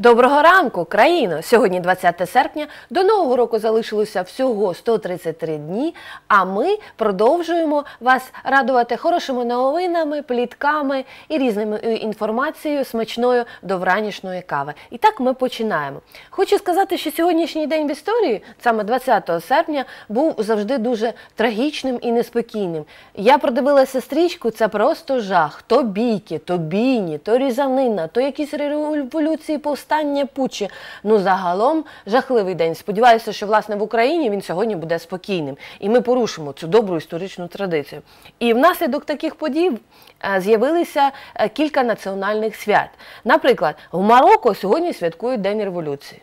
Доброго ранку, країно! Сьогодні 20 серпня. До нового року залишилося всього 133 дні. А ми продовжуємо вас радувати хорошими новинами, плітками і різними е, інформацією смачною до вранішньої кави. І так ми починаємо. Хочу сказати, що сьогоднішній день в історії, саме 20 серпня, був завжди дуже трагічним і неспокійним. Я продивилася стрічку, це просто жах. То бійки, то бійні, то різанина, то якісь революції повстання повстання Пучі. Ну загалом жахливий день. Сподіваюся, що власне в Україні він сьогодні буде спокійним, і ми порушимо цю добру історичну традицію. І внаслідок таких подій е, з'явилися е, кілька національних свят. Наприклад, в Марокко сьогодні святкують День революції.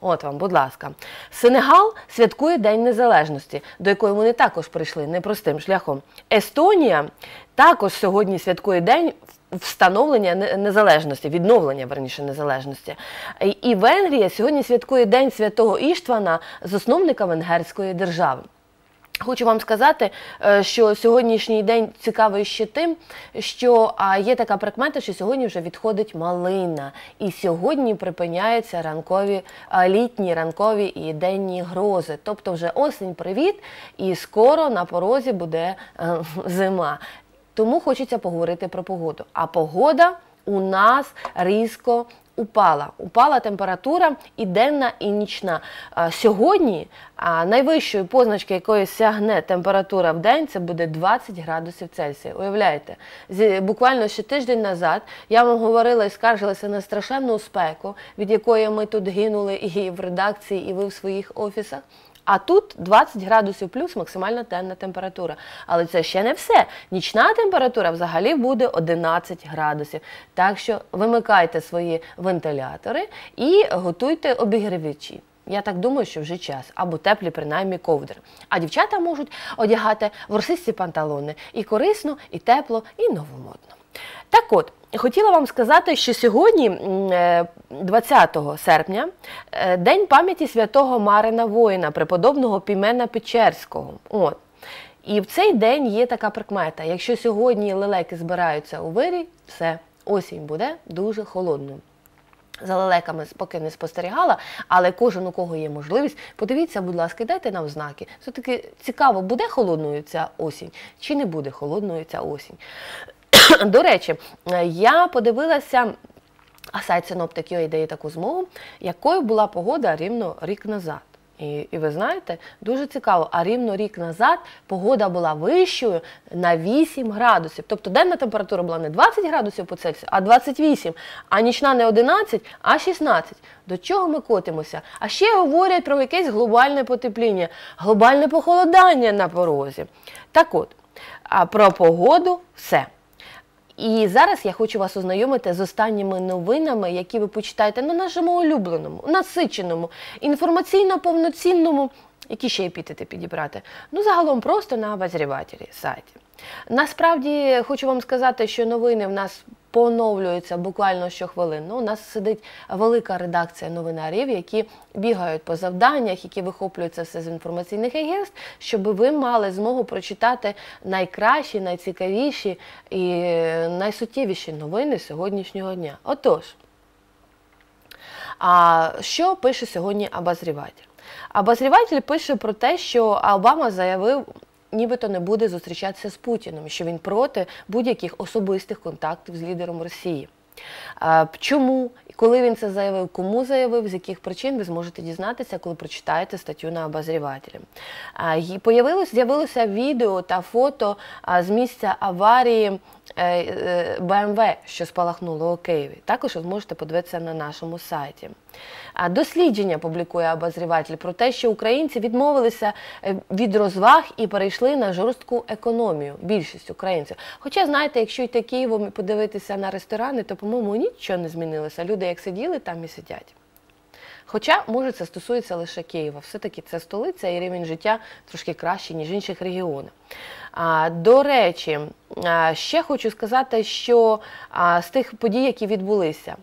От вам, будь ласка, Сенегал святкує День Незалежності, до якої вони також прийшли непростим шляхом. Естонія також сьогодні святкує день встановлення незалежності, відновлення верніше незалежності. І Венгрія сьогодні святкує День святого Іштвана, засновника Венгерської держави. Хочу вам сказати, е, що сьогоднішній день цікавий ще тим, що є така прикмета, що сьогодні вже відходить малина, і сьогодні припиняються ранкові літні ранкові і денні грози. Тобто вже осінь привіт, і скоро на порозі буде е, зима. Тому хочеться поговорити про погоду. А погода у нас різко упала. Упала температура і денна, і нічна. Сьогодні найвищою позначкою якої сягне температура в день, це буде 20 градусів Цельсія. Уявляєте, буквально ще тиждень назад я вам говорила і скаржилася на страшенну спеку, від якої ми тут гинули і в редакції, і ви в своїх офісах. А тут 20 градусів плюс максимальна денна температура. Але це ще не все. Нічна температура взагалі буде 11 градусів. Так що вимикайте свої вентилятори і готуйте обігрівачі. Я так думаю, що вже час, або теплі, принаймні, ковдри. А дівчата можуть одягати ворсисті панталони і корисно, і тепло, і новомодно. Так от, хотіла вам сказати, що сьогодні, 20 е, серпня, е, День пам'яті святого Марина Воїна, преподобного Пімена Печерського. От. І в цей день є така прикмета. Якщо сьогодні лелеки збираються у вирі, все, осінь буде дуже холодною. За лелеками поки не спостерігала, але кожен, у кого є можливість, подивіться, будь ласка, дайте нам знаки. Все-таки цікаво, буде холодною ця осінь чи не буде холодною ця осінь. До речі, я подивилася, а сайт Синоптик.ua дає таку змогу, якою була погода рівно рік назад. І і ви знаєте, дуже цікаво, а рівно рік назад погода була вищою на 8 градусів. Тобто денна температура була не 20 градусів по Цельсію, а 28, а нічна не 11, а 16. До чого ми котимося? А ще говорять про якесь глобальне потепління, глобальне похолодання на порозі. Так от, а про погоду все. І зараз я хочу вас ознайомити з останніми новинами, які ви почитаєте на нашому улюбленому, насиченому, інформаційно повноцінному, які ще епітети підібрати. Ну, загалом просто на обозрівателі сайті. Насправді хочу вам сказати, що новини в нас поновлюються буквально щохвилину. У нас сидить велика редакція новинарів, які бігають по завданнях, які вихоплюються все з інформаційних агентств, щоб ви мали змогу прочитати найкращі, найцікавіші і найсуттєвіші новини сьогоднішнього дня. Отож, а що пише сьогодні обозріватель? Обозріватель пише про те, що Обама заявив нібито не буде зустрічатися з Путіним, що він проти будь-яких особистих контактів з лідером Росії. Чому і коли він це заявив, кому заявив, з яких причин ви зможете дізнатися, коли прочитаєте статтю на обозрівателі. З'явилося відео та фото з місця аварії БМВ, що спалахнуло у Києві. Також ви зможете подивитися на нашому сайті. Дослідження публікує обозріватель про те, що українці відмовилися е, від розваг і перейшли на жорстку економію. Більшість українців. Хоча, знаєте, якщо йти Києвом і подивитися на ресторани, то, по-моєму, нічого не змінилося. Люди як сиділи, там і сидять. Хоча, може, це стосується лише Києва. Все-таки це столиця і рівень життя трошки кращий, ніж інших регіонів. А, До речі, ще хочу сказати, що з тих подій, які відбулися.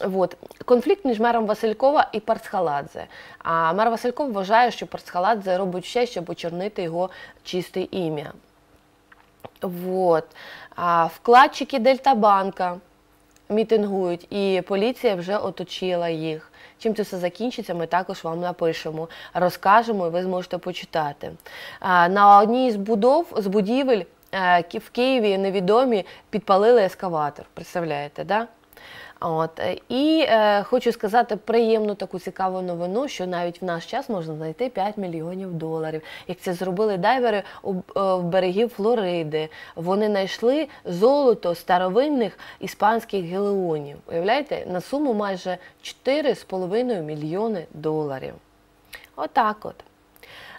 От. Конфлікт між мером Василькова і Парцхаладзе. А мер Васильков вважає, що Парцхаладзе робить все, щоб очорнити його чисте ім'я. Вкладчики Дельтабанка мітингують, і поліція вже оточила їх. Чим це все закінчиться, ми також вам напишемо, розкажемо, і ви зможете почитати. На одній з будов з будівель е, в Києві невідомі підпалили ескаватор. Представляєте, да? От е, і е, хочу сказати приємну таку цікаву новину, що навіть в наш час можна знайти 5 мільйонів доларів. Як це зробили дайвери у е, берегів Флориди. Вони знайшли золото старовинних іспанських гелеонів. Уявляєте, на суму майже 4,5 мільйони доларів. Отак от.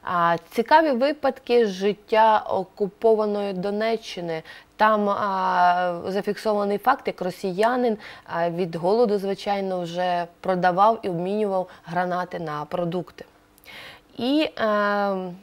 А, цікаві випадки з життя окупованої Донеччини. Там а, зафіксований факт, як росіянин а, від голоду, звичайно, вже продавав і обмінював гранати на продукти. І е,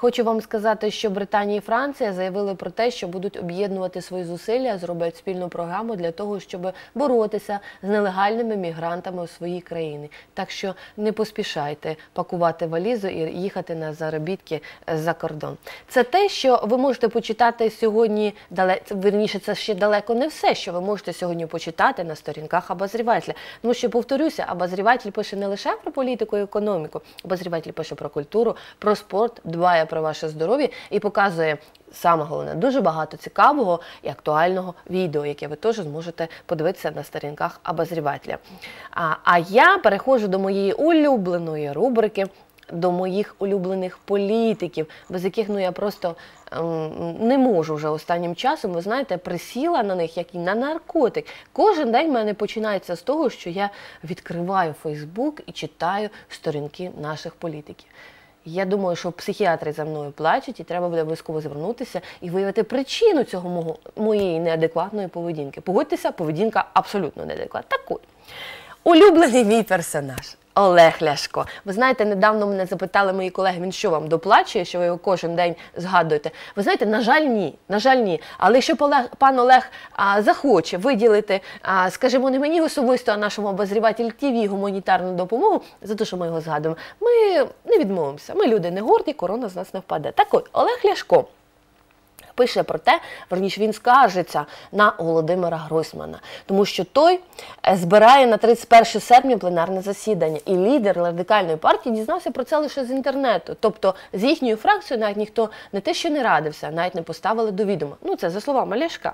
хочу вам сказати, що Британія і Франція заявили про те, що будуть об'єднувати свої зусилля, зроблять спільну програму для того, щоб боротися з нелегальними мігрантами у свої країни. Так що не поспішайте пакувати валізу і їхати на заробітки за кордон. Це те, що ви можете почитати сьогодні. Верніше, це ще далеко не все, що ви можете сьогодні почитати на сторінках обозрівателя. Тому що повторюся, обозріватель пише не лише про політику і економіку, обозріватель пише про культуру, про спорт, дбає про ваше здоров'я і показує. Саме головне, дуже багато цікавого і актуального відео, яке ви теж зможете подивитися на сторінках обозрівателя. А, а я переходжу до моєї улюбленої рубрики, до моїх улюблених політиків, без яких ну я просто ем, не можу вже останнім часом. Ви знаєте, присіла на них, як і на наркотик. Кожен день в мене починається з того, що я відкриваю Фейсбук і читаю сторінки наших політиків. Я думаю, що психіатри за мною плачуть, і треба буде обов'язково звернутися і виявити причину цього мого моєї неадекватної поведінки. Погодьтеся, поведінка абсолютно неадекватна. Так от, улюблений мій персонаж. Олег Ляшко. Ви знаєте, недавно мене запитали мої колеги, він що вам доплачує, що ви його кожен день згадуєте. Ви знаєте, на жаль, ні. На жаль, ні. Але якщо пан Олег а, захоче виділити, а, скажімо, не мені особисто, а нашому обозрівателю ТВ гуманітарну допомогу за те, що ми його згадуємо, ми не відмовимося. Ми люди не горді, корона з нас не впаде. Так от, Олег Ляшко. Пише про те, верніше він скаржиться на Володимира Гройсмана, тому що той е, збирає на 31 серпня пленарне засідання, і лідер радикальної партії дізнався про це лише з інтернету. Тобто з їхньою фракцією навіть ніхто не те, що не радився, навіть не поставили до відома. Ну це за словами Ляшка.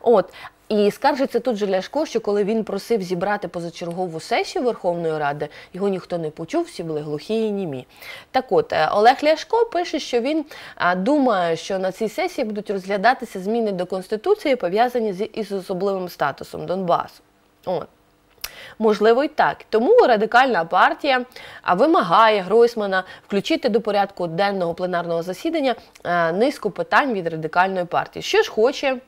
От. І скаржиться тут же Ляшко, що коли він просив зібрати позачергову сесію Верховної Ради, його ніхто не почув, всі були глухі і німі. Так от, е, Олег Ляшко пише, що він думає, що на цій сесії будуть розглядатися зміни до Конституції, пов'язані з із особливим статусом Донбасу. От. Можливо, і так. Тому радикальна партія вимагає Гройсмана включити до порядку денного пленарного засідання е, низку питань від радикальної партії. Що ж хоче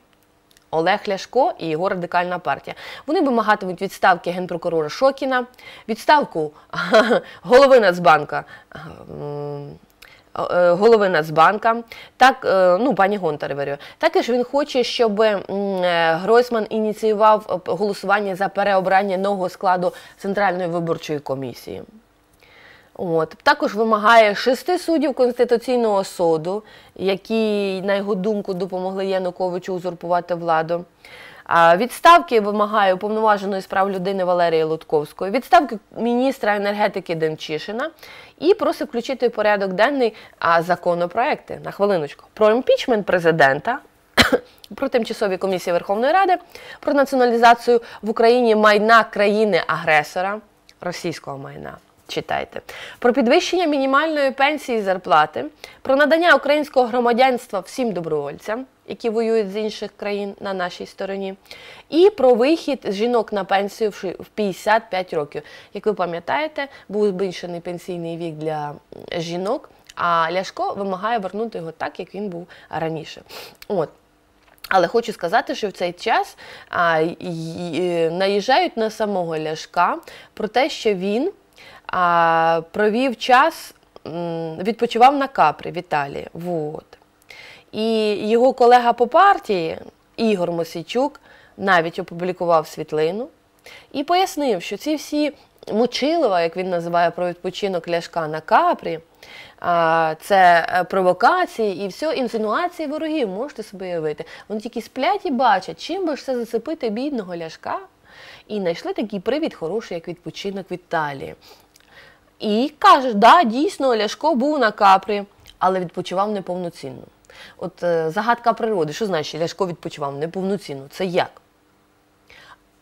Олег Ляшко і його радикальна партія. Вони вимагатимуть відставки генпрокурора Шокіна, відставку голови Нацбанка. ем, е, Голови Нацбанка, так, е, ну, пані Гонтаревою. Також він хоче, щоб е, Гройсман ініціював голосування за переобрання нового складу Центральної виборчої комісії. От. Також вимагає шести суддів Конституційного суду, які, на його думку, допомогли Януковичу узурпувати владу. Відставки вимагає уповноваженої з прав людини Валерії Лутковської, відставки міністра енергетики Демчишина і просить включити в порядок денний законопроекти на хвилиночку про імпічмент президента, про тимчасові комісії Верховної Ради, про націоналізацію в Україні майна країни-агресора, російського майна. Читайте про підвищення мінімальної пенсії і зарплати, про надання українського громадянства всім добровольцям, які воюють з інших країн на нашій стороні, і про вихід жінок на пенсію в 55 років. Як ви пам'ятаєте, був збільшений пенсійний вік для жінок, а Ляшко вимагає вернути його так, як він був раніше. От. Але хочу сказати, що в цей час а, й- й- наїжджають на самого Ляшка про те, що він а, провів час, відпочивав на Капрі в Італії. Вот. І його колега по партії Ігор Мосійчук навіть опублікував світлину і пояснив, що ці всі Мочилова, як він називає про відпочинок Ляшка на Капрі. Це е, провокації і все, інсинуації ворогів, можете собі уявити. Вони тільки сплять і бачать, чим би ж це зацепити бідного ляшка. І знайшли такий привід хороший, як відпочинок в Італії. І каже, да, дійсно, Ляшко був на капрі, але відпочивав неповноцінно. От е, загадка природи, що значить Ляшко відпочивав неповноцінно? Це як?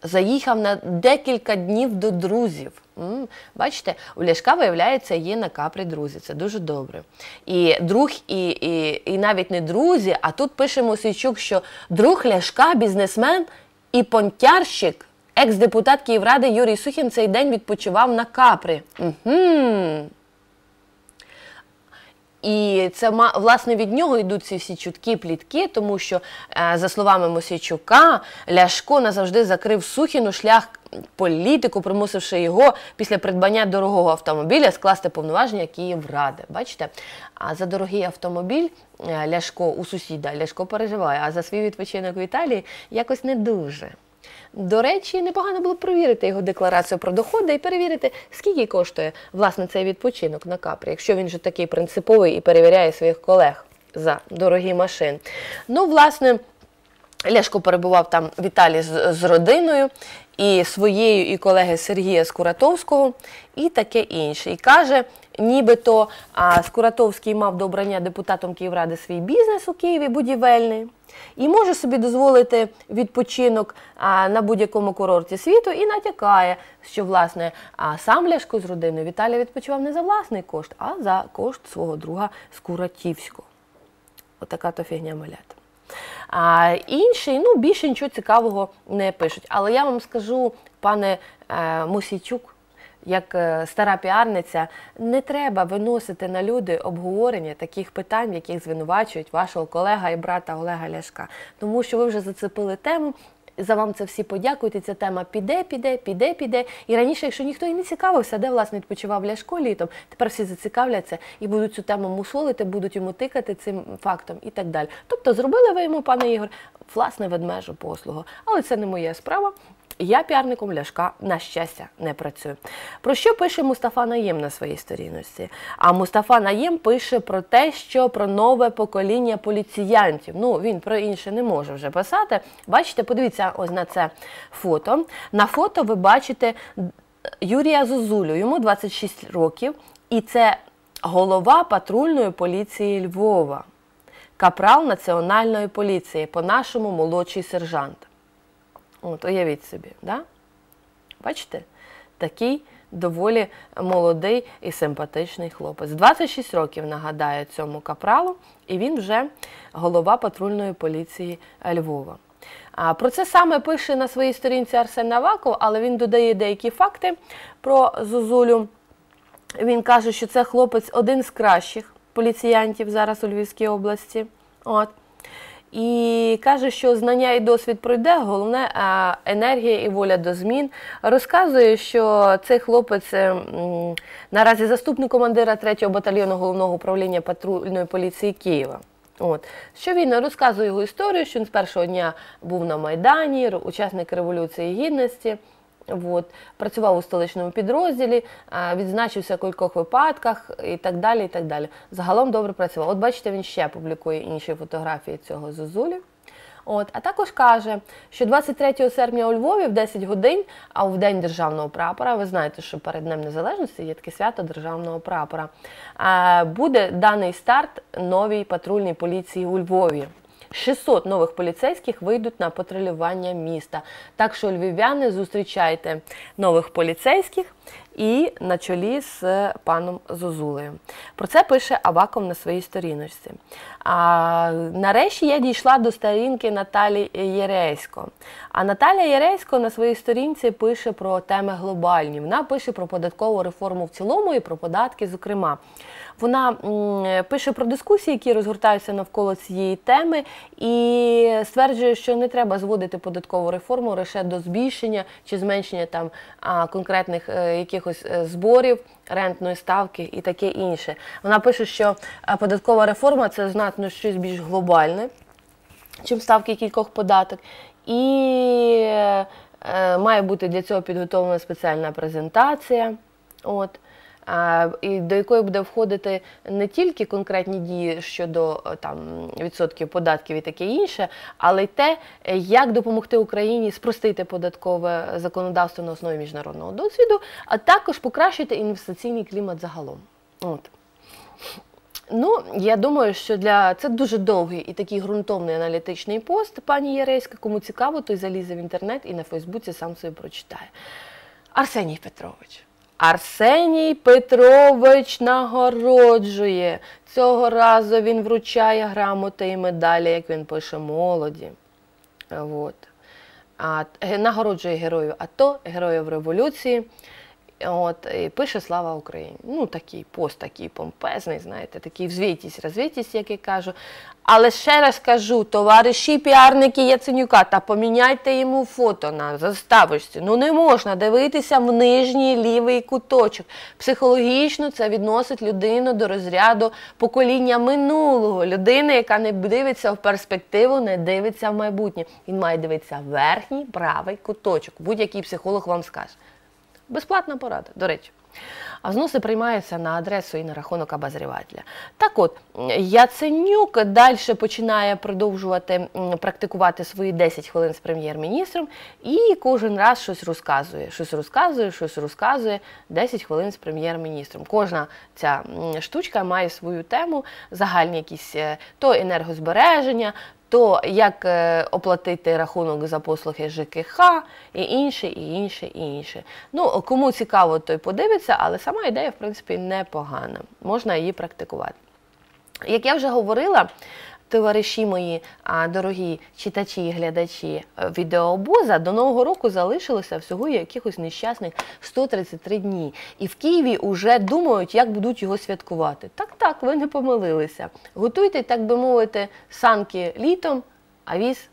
Заїхав на декілька днів до друзів. М, Бачите, у Ляшка, виявляється, є на капрі друзі. Це дуже добре. І друг, і, і, і навіть не друзі, а тут пише Мосійчук, що друг Ляшка, бізнесмен і понтярщик, екс-депутат Київради Юрій Сухін цей день відпочивав на капрі. Угу. І це власне від нього йдуть ці всі чутки, плітки, тому що, е, за словами Мосійчука, Ляшко назавжди закрив Сухіну шлях політику, примусивши його після придбання дорогого автомобіля скласти повноваження Київради. Бачите? А за дорогий автомобіль е, Ляшко у сусіда Ляшко переживає, а за свій відпочинок в Італії якось не дуже. До речі, непогано було б перевірити його декларацію про доходи і перевірити, скільки коштує власне цей відпочинок на капрі, якщо він же такий принциповий і перевіряє своїх колег за дорогі машини. Ну, власне, Ляшко перебував там в Італії з, з родиною і своєю, і колеги Сергія Скуратовського, і таке інше. І каже, нібито а, Скуратовський мав до обрання депутатом Київради свій бізнес у Києві будівельний. І може собі дозволити відпочинок а, на будь-якому курорті світу і натякає, що власне а, сам Ляшко з родиною Віталій відпочивав не за власний кошт, а за кошт свого друга Скуратівського. Отака то фігня малята. А інші, ну, більше нічого цікавого не пишуть. Але я вам скажу, пане е, Мусійчук, як е, стара піарниця, не треба виносити на люди обговорення таких питань, яких звинувачують вашого колега і брата Олега Ляшка. Тому що ви вже зацепили тему. За вам це всі подякують, ця тема піде, піде, піде, піде. І раніше, якщо ніхто і не цікавився, де власне відпочивав Ляшко літом, тепер всі зацікавляться і будуть цю тему мусолити, будуть йому тикати цим фактом і так далі. Тобто зробили ви йому, пане Ігор, власне ведмежу послугу. Але це не моя справа. Я піарником Ляшка, на щастя, не працюю. Про що пише Мустафа Наєм на своїй сторінності? А Мустафа Наєм пише про те, що про нове покоління поліціянтів. Ну, він про інше не може вже писати. Бачите, подивіться ось на це фото. На фото ви бачите Юрія Зозулю, йому 26 років, і це голова патрульної поліції Львова, капрал Національної поліції, по-нашому молодший сержант. От, уявіть собі, да? бачите? Такий доволі молодий і симпатичний хлопець. 26 років нагадає цьому капралу, і він вже голова патрульної поліції Львова. А про це саме пише на своїй сторінці Арсен Наваков, але він додає деякі факти про Зозулю. Він каже, що це хлопець один з кращих поліціянтів зараз у Львівській області. От. І каже, що знання і досвід пройде, головне енергія і воля до змін. Розказує, що цей хлопець е, м, наразі заступник командира 3-го батальйону головного управління патрульної поліції Києва. От. Що він розказує його історію, що він з першого дня був на Майдані, учасник Революції Гідності. От, працював у столичному підрозділі, відзначився в кількох випадках і так далі. і так далі. Загалом добре працював. От бачите, він ще публікує інші фотографії цього Зозулі. От, а також каже, що 23 серпня у Львові в 10 годин, а в День державного прапора, ви знаєте, що перед Днем Незалежності є таке свято державного прапора, буде даний старт новій патрульній поліції у Львові. 600 нових поліцейських вийдуть на патрулювання міста. Так що, львів'яни, зустрічайте нових поліцейських і на чолі з паном Зозулею. Про це пише Аваков на своїй сторіночці. А, нарешті я дійшла до сторінки Наталі Єресько. А Наталя Єресько на своїй сторінці пише про теми глобальні. Вона пише про податкову реформу в цілому і про податки, зокрема. Вона пише про дискусії, які розгортаються навколо цієї теми, і стверджує, що не треба зводити податкову реформу лише до збільшення чи зменшення там конкретних е, якихось е, зборів, рентної ставки і таке інше. Вона пише, що е, податкова реформа це знатно щось більш глобальне, чим ставки кількох податок. І Має бути для цього підготовлена спеціальна презентація. От. І до якої буде входити не тільки конкретні дії щодо е, там відсотків податків і таке інше, але й те, як допомогти Україні спростити податкове законодавство на основі міжнародного досвіду, а також покращити інвестиційний клімат загалом. От. Ну, я думаю, що для це дуже довгий і такий ґрунтовний аналітичний пост, пані Яреська. Кому цікаво, той залізе в інтернет і на Фейсбуці сам собі прочитає. Арсеній Петрович. Арсеній Петрович нагороджує. Цього разу він вручає грамоти і медалі, як він пише, молоді. От. А, ге- нагороджує героїв АТО, героїв революції. От, і пише Слава Україні. Ну, такий пост, такий помпезний, знаєте, такий взвітість, розвітість, як я кажу. Але ще раз кажу, товариші піарники Яценюка, та поміняйте йому фото на заставочці. Ну не можна дивитися в нижній лівий куточок. Психологічно це відносить людину до розряду покоління минулого. Людина, яка не дивиться в перспективу, не дивиться в майбутнє. Він має дивитися в верхній правий куточок. Будь-який психолог вам скаже. Безплатна порада, до речі. А взноси приймаються на адресу і на рахунок обозрівателя. Так от, Яценюк далі починає продовжувати практикувати свої 10 хвилин з прем'єр-міністром і кожен раз щось розказує. Щось розказує, щось розказує. 10 хвилин з прем'єр-міністром. Кожна ця штучка має свою тему, загальні якісь е, то енергозбереження, то як е, оплатити рахунок за послуги ЖКХ і інше, і інше, і інше. Ну, кому цікаво, той подивиться, але сама ідея, в принципі, непогана. Можна її практикувати. Як я вже говорила, товариші мої, дорогі читачі і глядачі е, відеообоза, до Нового року залишилося всього якихось нещасних 133 дні. І в Києві вже думають, як будуть його святкувати. Так, так, ви не помилилися. Готуйте, так би мовити, санки літом, а віз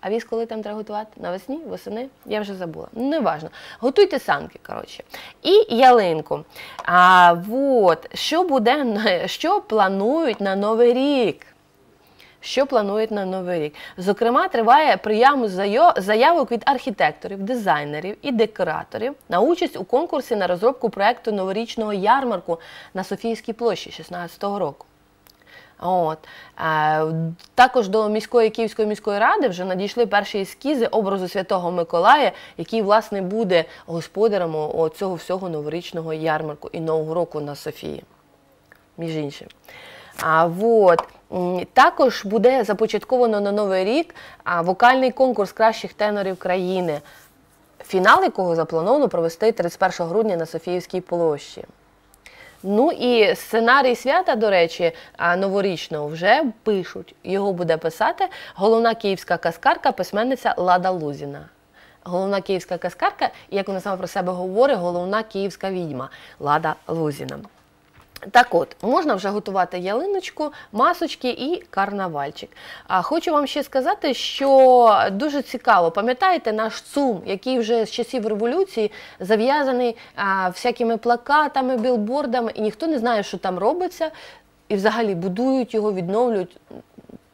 а віз коли там треба готувати? Навесні, восени? Я вже забула. Неважно. Готуйте санки, коротше. І ялинку. А от, що буде, що планують на Новий рік? Що планують на новий рік? Зокрема, триває прийом заявок від архітекторів, дизайнерів і декораторів на участь у конкурсі на розробку проекту новорічного ярмарку на Софійській площі 16-го року. От. Е, також до міської Київської міської ради вже надійшли перші ескізи образу Святого Миколая, який, власне, буде господарем цього всього новорічного ярмарку і Нового року на Софії. Між іншим. А, вот. Також буде започатковано на Новий рік вокальний конкурс кращих тенорів країни, фінал якого заплановано провести 31 грудня на Софіївській площі. Ну і сценарій свята, до речі, новорічного вже пишуть. Його буде писати головна київська каскарка, письменниця Лада Лузіна. Головна київська каскарка, як вона сама про себе говорить, головна київська відьма Лада Лузіна. Так от, можна вже готувати ялиночку, масочки і карнавальчик. А хочу вам ще сказати, що дуже цікаво, пам'ятаєте наш ЦУМ, який вже з часів революції зав'язаний всякими плакатами, білбордами, і ніхто не знає, що там робиться, і взагалі будують його, відновлюють.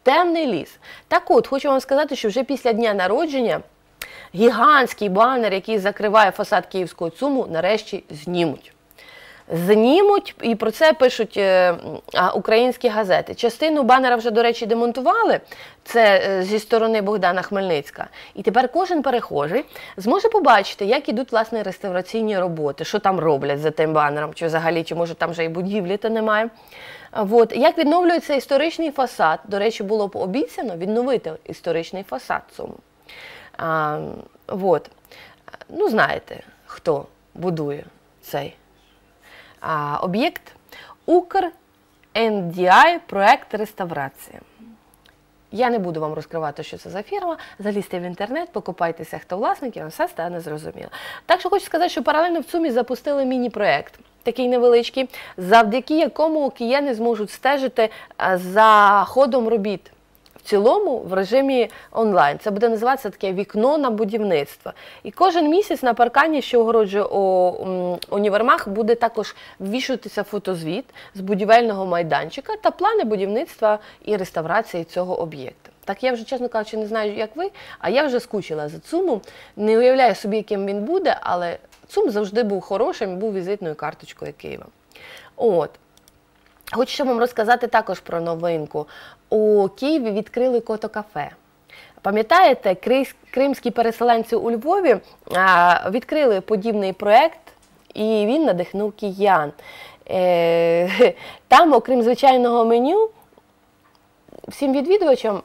Темний ліс. Так от, хочу вам сказати, що вже після дня народження гігантський банер, який закриває фасад Київського ЦУМу, нарешті знімуть. Знімуть, і про це пишуть е, українські газети. Частину банера вже, до речі, демонтували. Це е, зі сторони Богдана Хмельницька. І тепер кожен перехожий зможе побачити, як ідуть власне реставраційні роботи, що там роблять за тим банером, чи взагалі, чи може там вже і будівлі то немає. От. Як відновлюється історичний фасад? До речі, було б обіцяно відновити історичний фасад цьому. А, от. Ну, знаєте, хто будує цей об'єкт Укр NDI проект реставрації. Я не буду вам розкривати, що це за фірма. Залізьте в інтернет, покупайтеся, хто власник, і вам все стане зрозуміло. Так що хочу сказати, що паралельно в ЦУМі запустили міні-проект. Такий невеличкий, завдяки якому кияни зможуть стежити за ходом робіт цілому в режимі онлайн. Це буде називатися таке вікно на будівництво. І кожен місяць на паркані, що огороджує о, м, універмаг, буде також ввішуватися фотозвіт з будівельного майданчика та плани будівництва і реставрації цього об'єкта. Так я вже, чесно кажучи, не знаю, як ви, а я вже скучила за ЦУМом. Не уявляю собі, яким він буде, але ЦУМ завжди був хорошим був візитною карточкою Києва. От. Хочу вам розказати також про новинку. У Києві відкрили кото-кафе. Пам'ятаєте, кримські переселенці у Львові відкрили подібний проєкт, і він надихнув киян. Е, там, окрім звичайного меню, всім відвідувачам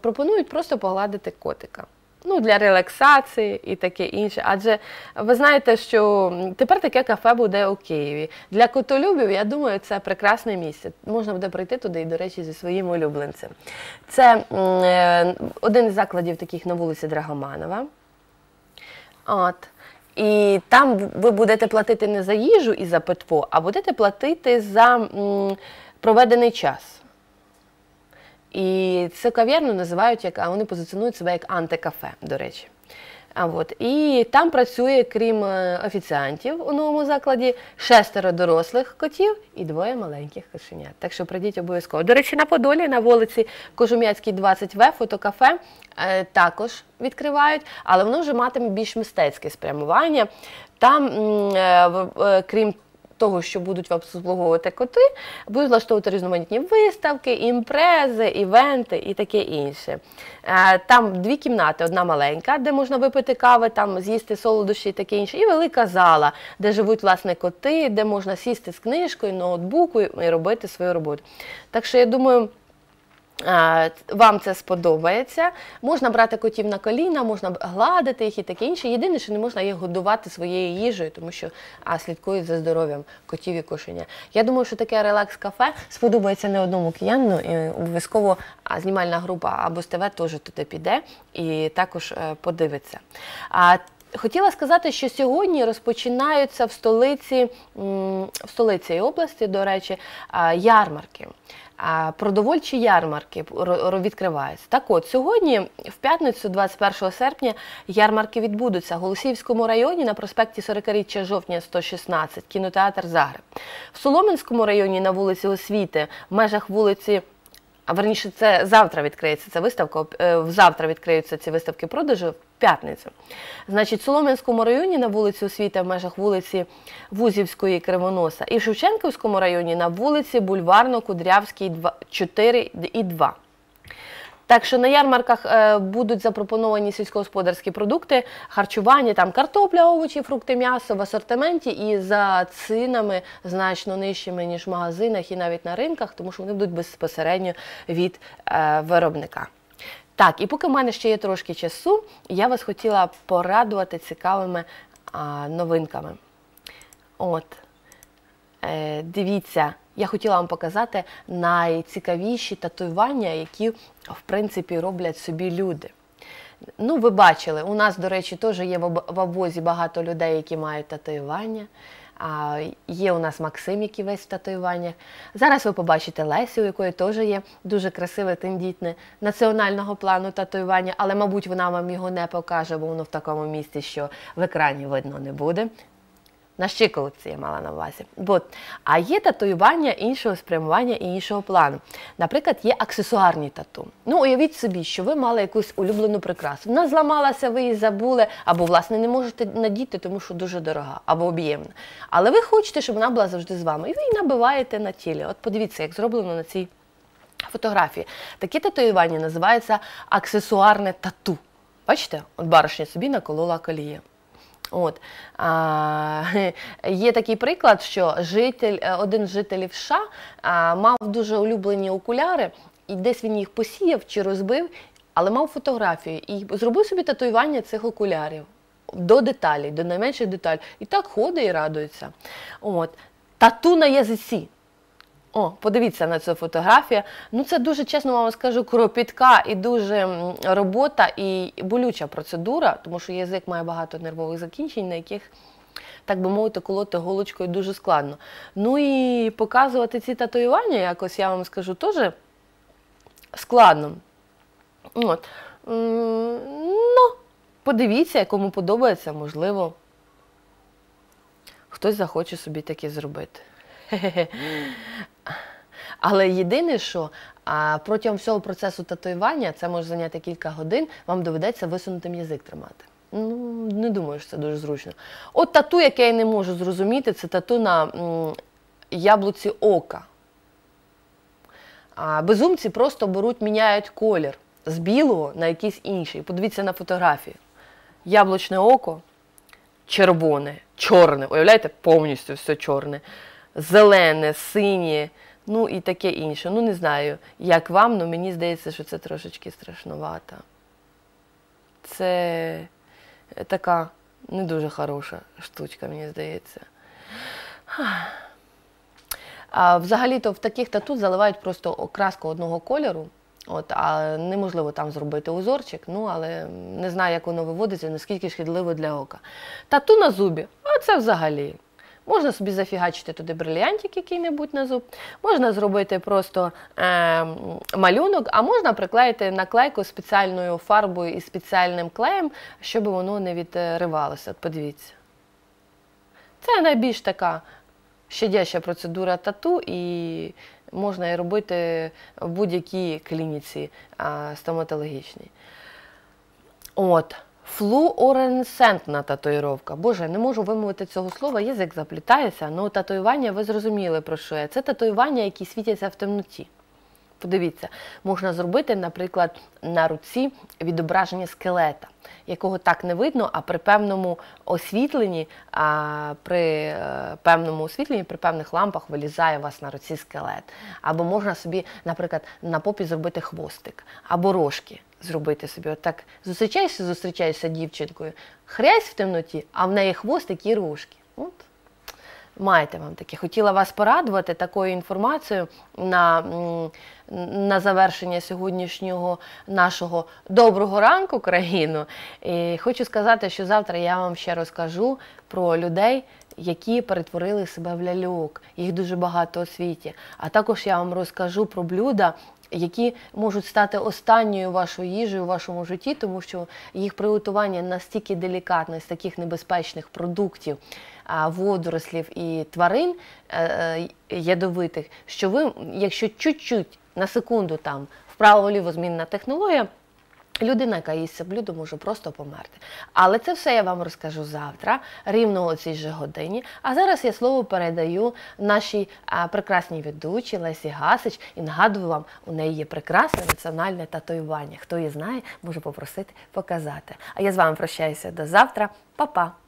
пропонують просто погладити котика. Ну, для релаксації і таке інше. Адже ви знаєте, що тепер таке кафе буде у Києві. Для котолюбів, я думаю, це прекрасне місце. Можна буде прийти туди і, до речі, зі своїм улюбленцем. Це е, один із закладів таких на вулиці Драгоманова. От. І там ви будете платити не за їжу і за питво, а будете платити за м, проведений час. І цю кав'ярню називають як, вони позиціонують себе як антикафе, до речі. А от. І там працює, крім е, офіціантів у новому закладі, шестеро дорослих котів і двоє маленьких кошенят. Так що прийдіть обов'язково. До речі, на Подолі, на вулиці Кожум'яцькій, 20В, фотокафе е, також відкривають, але воно вже матиме більш мистецьке спрямування. Там, е, е, крім того, що будуть вам обслуговувати коти, будуть влаштовувати різноманітні виставки, імпрези, івенти і таке інше. Е, Там дві кімнати: одна маленька, де можна випити кави, там з'їсти солодощі і таке інше, і велика зала, де живуть власне коти, де можна сісти з книжкою, ноутбуку і робити свою роботу. Так що я думаю. Вам це сподобається. Можна брати котів на коліна, можна гладити їх і таке інше. Єдине, що не можна їх годувати своєю їжею, тому що а, слідкують за здоров'ям котів і кошеня. Я думаю, що таке релакс-кафе сподобається не одному киянину, і обов'язково знімальна група або з ТВ теж туди піде і також е, подивиться. А, Хотіла сказати, що сьогодні розпочинаються в столиці, в столиці і області, до речі, ярмарки. Продовольчі ярмарки відкриваються. Так от, сьогодні, в п'ятницю, 21 серпня, ярмарки відбудуться в Голосіївському районі на проспекті 40-річчя жовтня 116, кінотеатр Загреб. В Солом'янському районі на вулиці Освіти, в межах вулиці а верніше, це завтра відкриється ця виставка. е, Завтра відкриються ці виставки продажу в п'ятницю. Значить, в Солом'янському районі на вулиці Освіти в межах вулиці Вузівської Кривоноса і в Шевченківському районі на вулиці Бульварно-Кудрявській 2 4 і 2. Так що на ярмарках е, будуть запропоновані сільськогосподарські продукти, харчування, там картопля, овочі, фрукти, м'ясо в асортименті і за цінами значно нижчими, ніж в магазинах і навіть на ринках, тому що вони будуть безпосередньо від е, виробника. Так, і поки в мене ще є трошки часу, я вас хотіла порадувати цікавими а, новинками. От. Е, дивіться, я хотіла вам показати найцікавіші татуювання, які, в принципі, роблять собі люди. Ну, ви бачили, у нас, до речі, теж є в об- обозі багато людей, які мають татуювання. А, є у нас Максим, який весь в татуюваннях. Зараз ви побачите Лесю, у якої теж є дуже красиве, тендітне національного плану татуювання, але, мабуть, вона вам його не покаже, бо воно в такому місці, що в екрані видно не буде. На щиколотці я мала на увазі. От. А є татуювання іншого спрямування і іншого плану. Наприклад, є аксесуарні тату. Ну, уявіть собі, що ви мали якусь улюблену прикрасу. Вона зламалася, ви її забули, або, власне, не можете надіти, тому що дуже дорога, або об'ємна. Але ви хочете, щоб вона була завжди з вами. І ви її набиваєте на тілі. От подивіться, як зроблено на цій фотографії. Такі татуювання називаються аксесуарне тату. Бачите, от баришня собі наколола коліє. От а, є такий приклад, що житель, е, один з жителів США а, мав дуже улюблені окуляри, і десь він їх посіяв чи розбив, але мав фотографію і зробив собі татуювання цих окулярів до деталей, до найменших деталей. І так ходить і радується. От. Тату на язиці. О, подивіться на цю фотографію. Ну, це дуже чесно вам скажу, кропітка і дуже робота і болюча процедура, тому що язик має багато нервових закінчень, на яких, так би мовити, колоти голочкою дуже складно. Ну і показувати ці татуювання, якось я вам скажу, теж складно. От. Ну, подивіться, кому подобається, можливо, хтось захоче собі таке зробити. Але єдине, що протягом всього процесу татуювання, це може зайняти кілька годин, вам доведеться висунутим язик тримати. Ну, не думаю, що це дуже зручно. От тату, яке я не можу зрозуміти, це тату на яблуці ока. Безумці просто беруть, міняють колір з білого на якийсь інший. Подивіться на фотографію. Яблучне око червоне, чорне. Уявляєте, повністю все чорне, зелене, синє, ну і таке інше. Ну, не знаю, як вам, але мені здається, що це трошечки страшновато. Це така не дуже хороша штучка, мені здається. А взагалі-то в таких тату заливають просто окраску одного кольору. От, а неможливо там зробити узорчик, ну але не знаю, як воно виводиться, наскільки шкідливо для ока. Тату на зубі, а це взагалі. Можна собі зафігачити туди брильянтик який-небудь на зуб, можна зробити просто е, малюнок, а можна приклеїти наклейку спеціальною фарбою і спеціальним клеєм, щоб воно не відривалося. Подивіться. Це найбільш така щадяща процедура тату, і можна її робити в будь-якій клініці стоматологічній. От. Флуоресцентна татуїровка. Боже, не можу вимовити цього слова, язик заплітається. Ну, татуювання, ви зрозуміли про що я. Це татуювання, які світяться в темноті. Подивіться, можна зробити, наприклад, на руці відображення скелета, якого так не видно, а при певному освітленні, а при е, певному освітленні, при певних лампах вилізає у вас на руці скелет. Або можна собі, наприклад, на попі зробити хвостик, або рожки зробити собі. Отак зустрічаєшся, зустрічаєшся дівчинкою, хрясь в темноті, а в неї хвостик і рожки. От. Маєте вам таке. Хотіла вас порадувати такою інформацією на на завершення сьогоднішнього нашого доброго ранку країну. І хочу сказати, що завтра я вам ще розкажу про людей, які перетворили себе в ляльок. Їх дуже багато у світі. А також я вам розкажу про блюда. Які можуть стати останньою вашою їжею у вашому житті, тому що їх приготування настільки делікатне з таких небезпечних продуктів, водорослів і тварин е, е, ядовитих, що ви, якщо чуть-чуть на секунду там вправо-ліво змінна технологія, людина, яка їсть це блюдо, може просто померти. Але це все я вам розкажу завтра, рівно о цій же годині. А зараз я слово передаю нашій а, прекрасній ведучій Лесі Гасич і нагадую вам, у неї є прекрасне національне татуювання. Хто її знає, може попросити показати. А я з вами прощаюся до завтра. Па-па!